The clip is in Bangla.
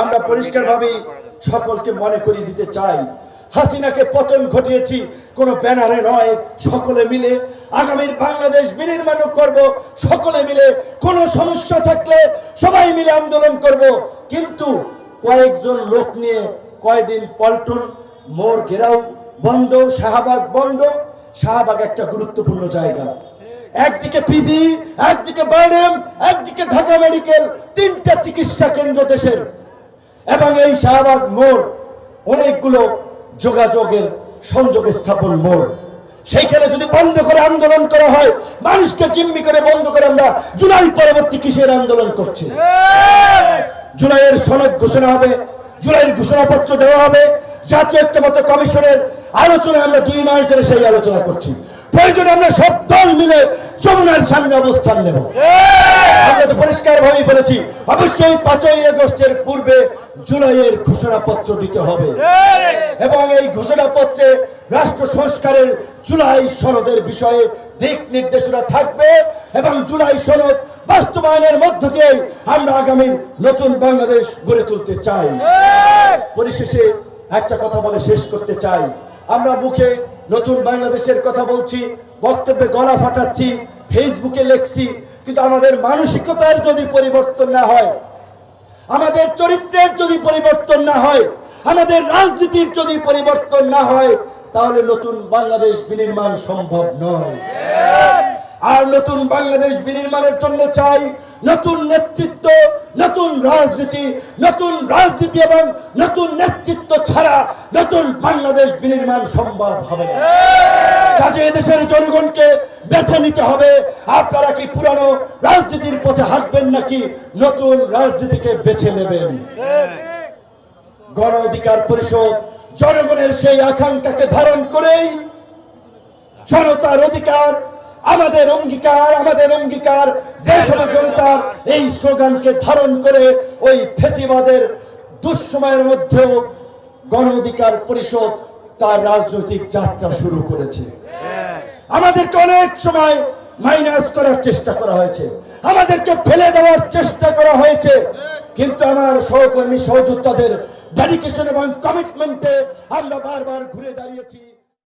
আমরা পরিষ্কারভাবে সকলকে মনে করিয়ে দিতে চাই। হাসিনাকে পতন ঘটিয়েছি কোনো ব্যানারে নয় সকলে মিলে। আগামীর বাংলাদেশ বিনির্মাণ করব সকলে মিলে। কোনো সমস্যা থাকলে সবাই মিলে আন্দোলন করব। কিন্তু কয়েকজন লোক নিয়ে কয়েকদিন পল্টন মোর ঘেরাও বন্ধ শাহবাগ বন্ধ। শাহবাগ একটা গুরুত্বপূর্ণ জায়গা। একদিকে পিজি একদিকে বার্ডেম একদিকে ঢাকা মেডিকেল তিনটা চিকিৎসা কেন্দ্র দেশের। এবং এই শাহবাগ মোড়, অনেকগুলো যোগাযোগের সংযোগ স্থাপন মোড়। সেইখানে যদি বন্ধ করে আন্দোলন করা হয়, মানুষকে জিম্মি করে বন্ধ করে আমরা জুলাই পরবর্তী কিসের আন্দোলন করছি? জুলাইয়ের সনদ ঘোষণা হবে, জুলাইয়ের ঘোষণাপত্র দেওয়া হবে, জাতীয় ঐক্যমত কমিশনের আলোচনা আমরা দুই মাস ধরে সেই আলোচনা করছি। প্রয়োজনে আমরা সব দল মিলে যমুনার সামনে অবস্থান নেব। আমরা তো পরিষ্কার ভাবেই বলেছি অবশ্যই পাঁচই আগস্টের পূর্বে জুলাইয়ের ঘোষণাপত্র দিতে হবে। এবং এই ঘোষণাপত্রে রাষ্ট্র সংস্কারের জুলাই সনদের বিষয়ে দিক নির্দেশনা থাকবে এবং জুলাই সনদ বাস্তবায়নের মধ্য দিয়ে আমরা আগামীর নতুন বাংলাদেশ গড়ে তুলতে চাই। পরিশেষে একটা কথা বলে শেষ করতে চাই। আমরা মুখে নতুন বাংলাদেশের কথা বলছি, বক্তব্যে গলা ফাটাচ্ছি, ফেসবুকে লেখছি, কিন্তু আমাদের মানসিকতার যদি পরিবর্তন না হয়, আমাদের চরিত্রের যদি পরিবর্তন না হয়, আমাদের রাজনীতির যদি পরিবর্তন না হয়, তাহলে নতুন বাংলাদেশ বিনির্মাণ সম্ভব নয়। আর নতুন বাংলাদেশ বিনির্মাণের জন্য চাই নতুন নেতৃত্ব, নতুন রাজনীতি নতুন রাজনীতি এবং নতুন নেতৃত্ব ছাড়া নতুন বাংলাদেশ বিনির্মাণ সম্ভব হবে না। কাজে এদেশের জনগণকে বেছে নিতে হবে। আপনারা কি পুরানো রাজনীতির পথে হাঁটবেন নাকি নতুন রাজনীতিকে বেছে নেবেন? গণ অধিকার পরিষদ জনগণের সেই আকাঙ্ক্ষাকে ধারণ করেই জনতার অধিকার আমাদের অঙ্গীকার আমাদের অঙ্গীকার দেশ ও জনতার এই স্লোগানকে ধারণ করে ওই ফেসিবাদের দুঃসময়ের মধ্যেও গণ অধিকার পরিষদ তার রাজনৈতিক যাত্রা শুরু করেছে। আমাদেরকে অনেক সময় মাইনাস করার চেষ্টা করা হয়েছে। আমাদেরকে ফেলে দেওয়ার চেষ্টা করা হয়েছে। কিন্তু আমার সহকর্মী সহযোদ্ধাদের ডেডিকেশন এবং কমিটমেন্টে আমরা বারবার ঘুরে দাঁড়িয়েছি।